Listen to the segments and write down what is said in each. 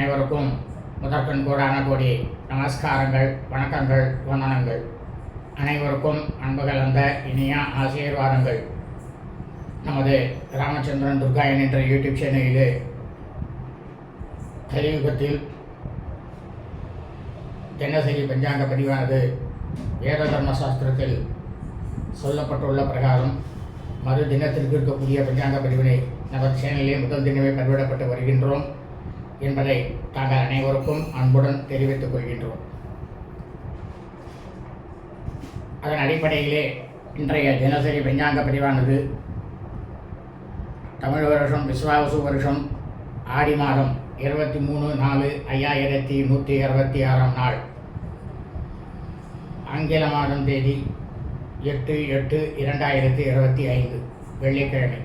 அனைவருக்கும் முதற்கண் கோடான கோடி நமஸ்காரங்கள் வணக்கங்கள் வந்தனங்கள். அனைவருக்கும் அன்பு கலந்த இனிய ஆசீர்வாதங்கள். நமது ராமச்சந்திரன் துர்காயன் என்ற யூடியூப் சேனலிலே கலியுகத்தில் தினசரி பஞ்சாங்க பதிவானது வேத தர்ம சாஸ்திரத்தில் சொல்லப்பட்டுள்ள பிரகாரம் மறு தினத்திற்கு இருக்கக்கூடிய பஞ்சாங்க பதிவினை நமது சேனலிலே முதல் தினமே பதிவிடப்பட்டு வருகின்றோம். என்பதை தாங்கள் அனைவருக்கும் அன்புடன் தெரிவித்துக் கொள்கின்றோம். அதன் அடிப்படையிலே இன்றைய தினசரி பஞ்சாங்க பதிவானது தமிழ் வருஷம் விஸ்வாவசு வருஷம் ஆடி மாதம் இருபத்தி மூணு நாலு ஐயாயிரத்தி நூற்றி அறுபத்தி ஆறாம் நாள். ஆங்கில மாதம் தேதி எட்டு எட்டு இரண்டாயிரத்தி இருபத்தி ஐந்து வெள்ளிக்கிழமை.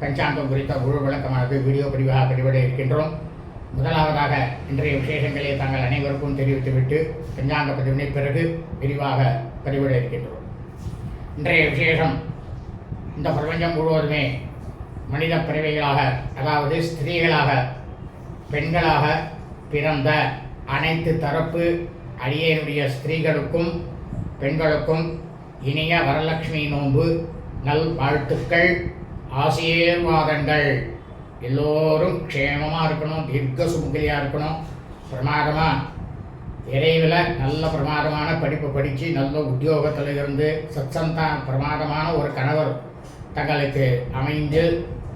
பஞ்சாங்கம் குறித்த முழு விளக்கமானது வீடியோ பதிவாக பதிவிட இருக்கின்றோம். முதலாவதாக இன்றைய விசேஷங்களை தாங்கள் அனைவருக்கும் தெரிவித்துவிட்டு பஞ்சாங்க பதிவினை பிறகு விரிவாக பதிவிட இருக்கின்றோம். இன்றைய விசேஷம் இந்த பிரபஞ்சம் முழுவதுமே மனித பிறவைகளாக அதாவது ஸ்திரீகளாக பெண்களாக பிறந்த அனைத்து தரப்பு அடியனுடைய ஸ்திரீகளுக்கும் பெண்களுக்கும் இனிய வரலட்சுமி நோன்பு நல் வாழ்த்துக்கள் ஆசீர்வாதங்கள் எல்லோரும் க்ஷேமமாக இருக்கணும் தீர்க்க சுமுகலியாக இருக்கணும். பிரமாதமாக விரைவில் நல்ல பிரமாதமான படிப்பை படித்து நல்ல உத்தியோகத்தில் இருந்து சத்சந்தா பிரமாதமான ஒரு கணவர் தங்களுக்கு அமைந்து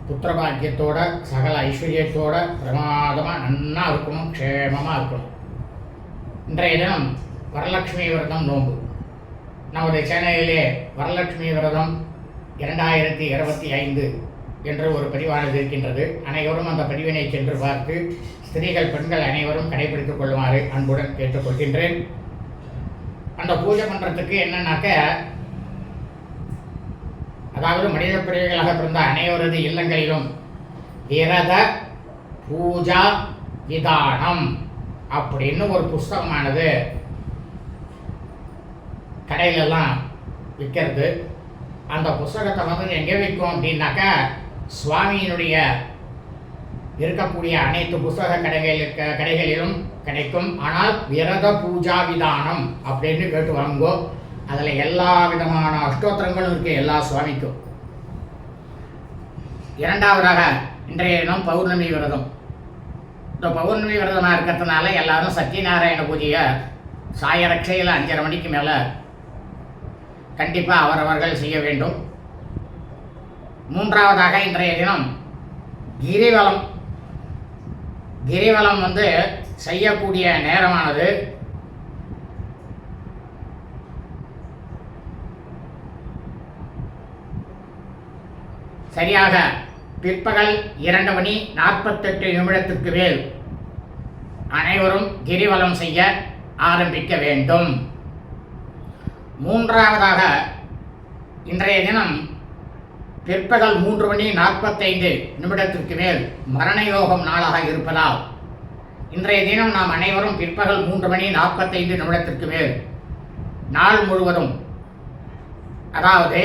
புத்திரபாக்கியத்தோட சகல ஐஸ்வர்யத்தோட பிரமாதமாக நன்னா இருக்கணும் க்ஷேமமாக இருக்கணும். இன்றைய தினம் வரலட்சுமி விரதம் நோன்பு. நமது சேனலிலே வரலட்சுமி விரதம் இரண்டாயிரத்தி இருபத்தி ஐந்து என்று ஒரு பதிவானது இருக்கின்றது. அனைவரும் அந்த பதிவினை சென்று பார்த்து ஸ்திரீகள் பெண்கள் அனைவரும் கடைபிடித்துக் கொள்ளுமாறு அன்புடன் கேட்டுக்கொள்கின்றேன். அந்த பூஜை பண்ணுறதுக்கு என்னன்னாக்க அதாவது மனித பிரிவுகளாக பிறந்த அனைவரது இல்லங்களிலும் விரத பூஜா விதானம் அப்படின்னு ஒரு புஸ்தகமானது கடையிலெல்லாம் விற்கிறது. அந்த புஸ்தகத்தை வந்து எங்கே விற்கும் அப்படின்னாக்கா சுவாமியினுடைய இருக்கக்கூடிய அனைத்து புஸ்தக கடைகள் கடைகளிலும் கிடைக்கும். ஆனால் விரத பூஜா விதானம் அப்படின்னு கேட்டு வாங்கோ அதில் எல்லா விதமான அஷ்டோத்திரங்களும் இருக்குது எல்லா சுவாமிக்கும். இரண்டாவதாக இன்றைய தினம் பௌர்ணமி விரதம். இந்த பௌர்ணமி விரதமாக இருக்கிறதுனால எல்லாரும் சத்யநாராயண பூஜையை சாயரட்சையில் அஞ்சரை மணிக்கு மேலே கண்டிப்பாக அவரவர்கள் செய்ய வேண்டும். மூன்றாவதாக இன்றைய தினம் கிரிவலம். கிரிவலம் வந்து செய்யக்கூடிய நேரமானது. சரியாக பிற்பகல் இரண்டு மணி நாற்பத்தெட்டு நிமிடத்திற்கு மேல் அனைவரும் கிரிவலம் செய்ய ஆரம்பிக்க வேண்டும். மூன்றாவதாக இன்றைய தினம் பிற்பகல் மூன்று மணி நாற்பத்தைந்து நிமிடத்திற்கு மேல் மரண யோகம் நாளாக இருப்பதால் இன்றைய தினம் நாம் அனைவரும் பிற்பகல் மூன்று மணி நாற்பத்தைந்து நிமிடத்திற்கு மேல் நாள் முழுவதும் அதாவது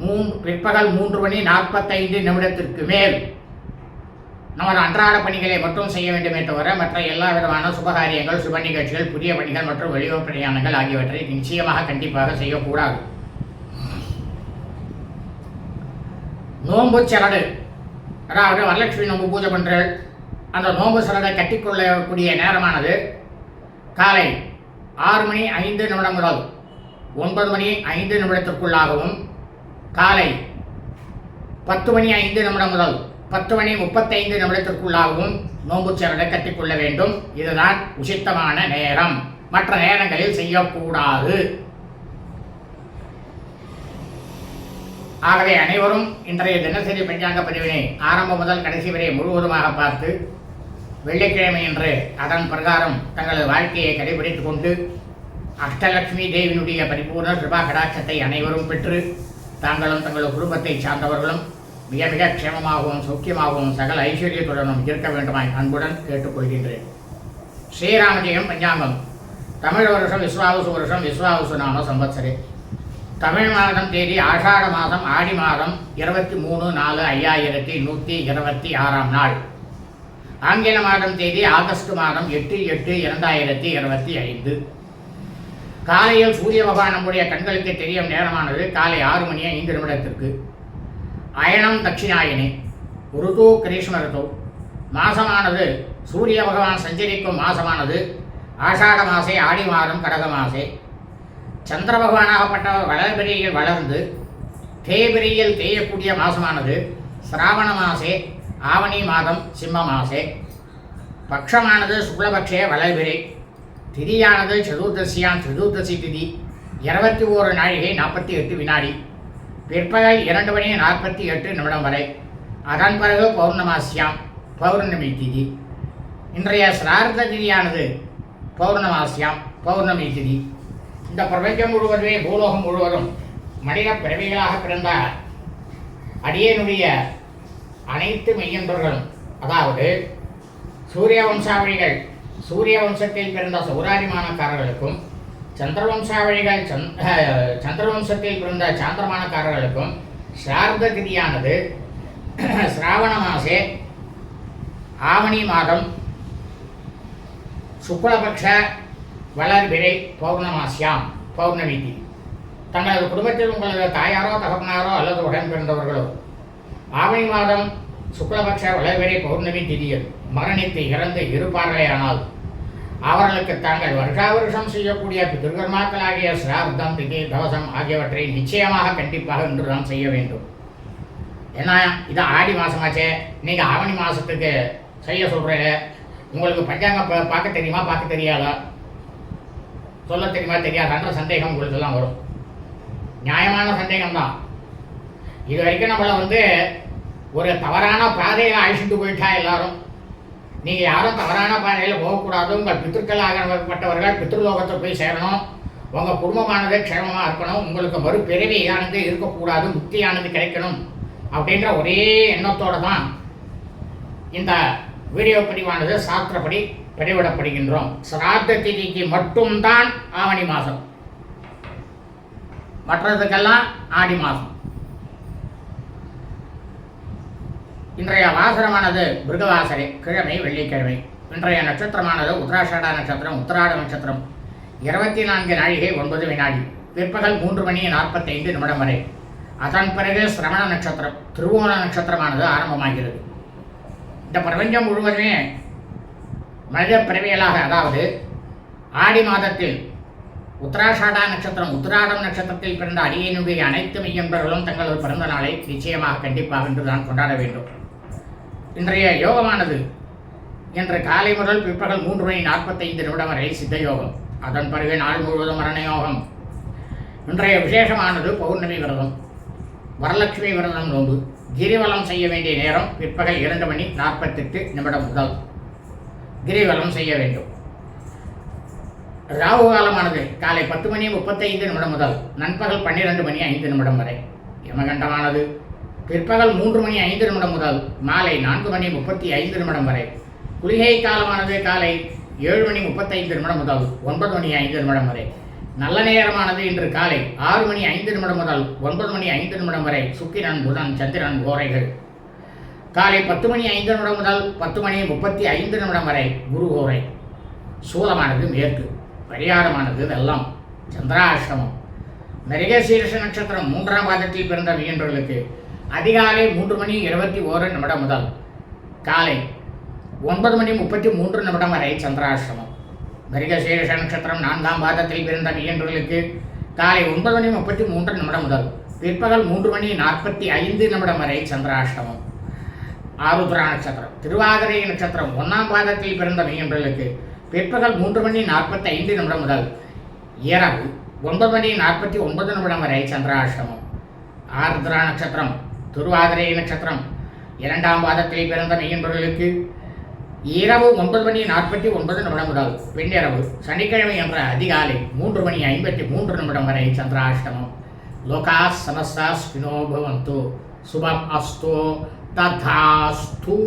மூ பிற்பகல் மூன்று மணி நாற்பத்தைந்து நிமிடத்திற்கு மேல் நமது அன்றாட பணிகளை மட்டும் செய்ய வேண்டுமே தவிர மற்ற எல்லா விதமான சுபகாரியங்கள் சுப நிகழ்ச்சிகள் புதிய பணிகள் மற்றும் வெளியூர் பிரயாணங்கள் ஆகியவற்றை நிச்சயமாக கண்டிப்பாக செய்யக்கூடாது. நோன்பு சரடு. அதாவது வரலட்சுமி நோன்பு பூஜை பண்ணுறல் அந்த நோன்பு சரடை கட்டிக்கொள்ளக்கூடிய நேரமானது காலை ஆறு மணி ஐந்து நிமிடம் முதல் ஒன்பது மணி ஐந்து நிமிடத்திற்குள்ளாகவும் காலை பத்து மணி ஐந்து நிமிடம் முதல் பத்து மணி முப்பத்தைந்து நிமிடத்திற்குள்ளாகவும் நோன்பு சரடை கட்டிக்கொள்ள வேண்டும். இதுதான் உசித்தமான நேரம். மற்ற நேரங்களில் செய்யக்கூடாது. ஆகவே அனைவரும் இன்றைய தினசரி பஞ்சாங்க பதிவினை ஆரம்பம் முதல் கடைசி வரை முழுவதுமாக பார்த்து வெள்ளிக்கிழமை என்று அதன் பிரகாரம் தங்களது வாழ்க்கையை கடைபிடித்துக் கொண்டு அஷ்டலட்சுமி தேவியினுடைய பரிபூர்ண கிருபா கடாட்சத்தை அனைவரும் பெற்று தாங்களும் தங்கள் குடும்பத்தை சார்ந்தவர்களும் மிக மிக க்ஷேமமாகவும் சௌக்கியமாகவும் சகல ஐஸ்வர்யத்துடனும் இருக்க வேண்டுமாய் அன்புடன் கேட்டுக்கொள்கின்றேன் ஸ்ரீராமஜெயம் பஞ்சாங்கம். தமிழ் வருஷம் விஸ்வாவசு வருஷம் விஸ்வாவசு நாம சம்பத்சரே. தமிழ் மாதம் தேதி ஆஷாட மாதம் ஆடி மாதம் இருபத்தி மூணு நாலு ஐயாயிரத்தி நூற்றி இருபத்தி ஆறாம் நாள். ஆங்கில மாதம் தேதி ஆகஸ்ட் மாதம் எட்டு எட்டு இரண்டாயிரத்தி இருபத்தி ஐந்து. காலையில் சூரிய பகவான் நம்முடைய கண்களுக்கு தெரியும் நேரமானது காலை ஆறு மணி ஐந்து நிமிடத்திற்கு. அயனம் தட்சிணாயினி ருது கிரீஷ்ம ருது மாசமானது சூரிய பகவான் சஞ்சரிக்கும் மாசமானது. ஆஷாட மாசே ஆடி மாதம் கடக மாசே. சந்திர பகவானாகப்பட்டவர் வளர்பிரியில் வளர்ந்து தேய்பிரியில் தேயக்கூடிய மாசமானது சிராவண மாசே ஆவணி மாதம் சிம்ம மாசே. பக்ஷமானது சுக்லபக்ஷே வளர்பிரி. திதியானது சதுர்தசியாம் சதுர்தசி திதி இருபத்தி ஓரு நாழிகை நாற்பத்தி எட்டு வினாடி. பிற்பகல் இரண்டு மணி நாற்பத்தி எட்டு நிமிடம் வரை. அதன் பிறகு பௌர்ணமாசியாம் பௌர்ணமி திதி. இன்றைய சிரார்த்த திதியானது பௌர்ணமாசியாம் பௌர்ணமி திதி. இந்த பிரபஞ்சம் முழுவதுமே பூலோகம் முழுவதும் மனித பிறவிகளாக பிறந்த அடியனுடைய அனைத்து மெய்யன்பர்களும் அதாவது சூரிய வம்சாவளிகள் சூரிய வம்சத்தில் பிறந்த சௌராரிமானக்காரர்களுக்கும் சந்திரவம்சாவளிகள் சந்திரவம்சத்தில் பிறந்த சாந்திரமானக்காரர்களுக்கும் சிரார்த்த திதியானது சிராவண மாசே ஆவணி மாதம் சுக்லபக்ஷ வளர்பிறை பௌர்ணமாசியாம் பௌர்ணமி தங்களது குடும்பத்தில் உங்களது தாயாரோ தகப்பனாரோ அல்லது உடன் பிறந்தவர்களோ ஆவணி மாதம் சுக்லபக்ஷ வளர்பிறை பௌர்ணமி திதியில் மரணித்து இறந்து இருப்பார்களேயானால் அவர்களுக்கு தாங்கள் வருஷா வருஷம் செய்யக்கூடிய பிதிர்கர்மாக்களாகிய சிரார்த்தம் திதி தவசம் ஆகியவற்றை நிச்சயமாக கண்டிப்பாக இன்று தான் செய்ய வேண்டும். ஏன்னா இது ஆடி மாதமாச்சே நீங்கள் ஆவணி மாதத்துக்கு செய்ய சொல்கிறேன் உங்களுக்கு பஞ்சாங்க பார்க்க தெரியுமா? பார்க்க தெரியாதா? சொல்ல தெரியுமா தெரியாதான்ற சந்தேகம் உங்களுக்கெல்லாம் வரும். நியாயமான சந்தேகம் தான் இது வரைக்கும் நம்மளை வந்து ஒரு தவறான பாதையை அழிச்சுட்டு போயிட்டா எல்லாரும். நீங்கள் யாரும் தவறான பாதையில் போகக்கூடாது. உங்கள் பித்திருக்களாகப்பட்டவர்கள் பித்ருலோகத்தை போய் சேரணும். உங்கள் குடும்பமானது க்ஷேமமாக இருக்கணும். உங்களுக்கு மறுபிறவியானது இருக்கக்கூடாது. முக்தியானது கிடைக்கணும். அப்படின்ற ஒரே எண்ணத்தோடு தான் இந்த வீடியோ பதிவானது சாஸ்திரப்படி வழிபடப்படுகின்றோம் சிராத்த திதிக்கு மட்டும்தான் ஆவணி மாதம் மற்றதுக்கெல்லாம் ஆடி மாதம் இன்றைய வாசனமானது மிருகவாசரை கிழமை வெள்ளிக்கிழமை. இன்றைய நட்சத்திரமானது உத்தராஷாடா நட்சத்திரம் உத்தராட நட்சத்திரம். இருபத்தி நான்கு நாழிகை ஒன்பது வினாடி. பிற்பகல் மூன்று மணி நாற்பத்தைந்து நிமிடம் வரை. அதன் பிறகு சிரமண நட்சத்திரம் திருவோண நட்சத்திரமானது ஆரம்பமாகிறது. இந்த பிரபஞ்சம் முழுவதுமே மனித பிறவியலாக அதாவது ஆடி மாதத்தில் உத்தராஷாடா நட்சத்திரம் உத்திராடம் நட்சத்திரத்தில் பிறந்த அடியனுடைய அனைத்து மெய்யன்பர்களும் தங்களது பிறந்த நாளை நிச்சயமாக கண்டிப்பாக என்று தான் கொண்டாட வேண்டும். இன்றைய யோகமானது இன்று காலை முதல் பிற்பகல் மூன்று மணி நாற்பத்தைந்து நிமிடம் வரை சித்த யோகம். அதன் பிறகு நாள் முழுவதும் மரண யோகம். இன்றைய விசேஷமானது பௌர்ணமி விரதம். வரலட்சுமி விரதம் நோன்பு. கிரிவலம் செய்ய வேண்டிய நேரம் பிற்பகல் இரண்டு மணி நாற்பத்தெட்டு நிமிடம் முதல். கிரிவலம் செய்ய வேண்டும். ராகு காலமானது காலை பத்து மணி முப்பத்தைந்து நிமிடம் முதல் நண்பகல் பன்னிரெண்டு மணி ஐந்து நிமிடம் வரை. யமகண்டமானது பிற்பகல் மூன்று மணி ஐந்து நிமிடம் முதல் மாலை நான்கு மணி முப்பத்தி ஐந்து நிமிடம் வரை. குளிகை காலமானது காலை ஏழு மணி முப்பத்தைந்து நிமிடம் முதல் ஒன்பது மணி ஐந்து நிமிடம் வரை. நல்ல நேரமானது இன்று காலை ஆறு மணி ஐந்து நிமிடம் முதல் ஒன்பது மணி ஐந்து நிமிடம் வரை. சுக்கிரன் புதன் சந்திரன் கோரைகள். காலை பத்து மணி ஐந்து நிமிடம் முதல் பத்து மணி முப்பத்தி ஐந்து நிமிடம் வரை குரு கோரை சூலமானது மேற்கு பரிகாரமானது வெள்ளம் சந்திராஷ்டமம். மிருகசீரஷ நட்சத்திரம் மூன்றாம் பாதத்தில் பிறந்த வியன்றவர்களுக்கு அதிகாலை மூன்று மணி இருபத்தி ஓரு நிமிடம் முதல் காலை ஒன்பது மணி முப்பத்தி மூன்று நிமிடம் வரை சந்திராஷ்டமம். மிருகசீரஷ நட்சத்திரம் நான்காம் பாதத்தில் பிறந்த வியன்றவர்களுக்கு காலை ஒன்பது மணி முப்பத்தி மூன்று நிமிடம் முதல் பிற்பகல் மூன்று மணி நாற்பத்தி ஐந்து நிமிடம் வரை சந்திராஷ்டமம். ஆருத்ரா நட்சத்திரம். திருவாதிரை நட்சத்திரம் ஒன்றாம் பாதத்தில் பிறந்த மெய்யன்பர்களுக்கு பிற்பகல் மூன்று மணி நாற்பத்தி ஐந்து நிமிடம் முதல் இரவு ஒன்பது மணி நாற்பத்தி ஒன்பது நிமிடம் வரை சந்திராஷ்டமம். ஆர்திரா நட்சத்திரம் திருவாதிரை நட்சத்திரம் இரண்டாம் பாதத்தில் பிறந்த மெய்யன்பர்களுக்கு இரவு ஒன்பது மணி நாற்பத்தி ஒன்பது நிமிடம் முதல் வெண்ணிரவு சனிக்கிழமை என்ற அதிகாலை மூன்று மணி ஐம்பத்தி மூன்று நிமிடம் வரை சந்திராஷ்டமம். லோகா சமஸ்தா ஸ்பினோ சுபம் அஸ்தோ. तथास्तु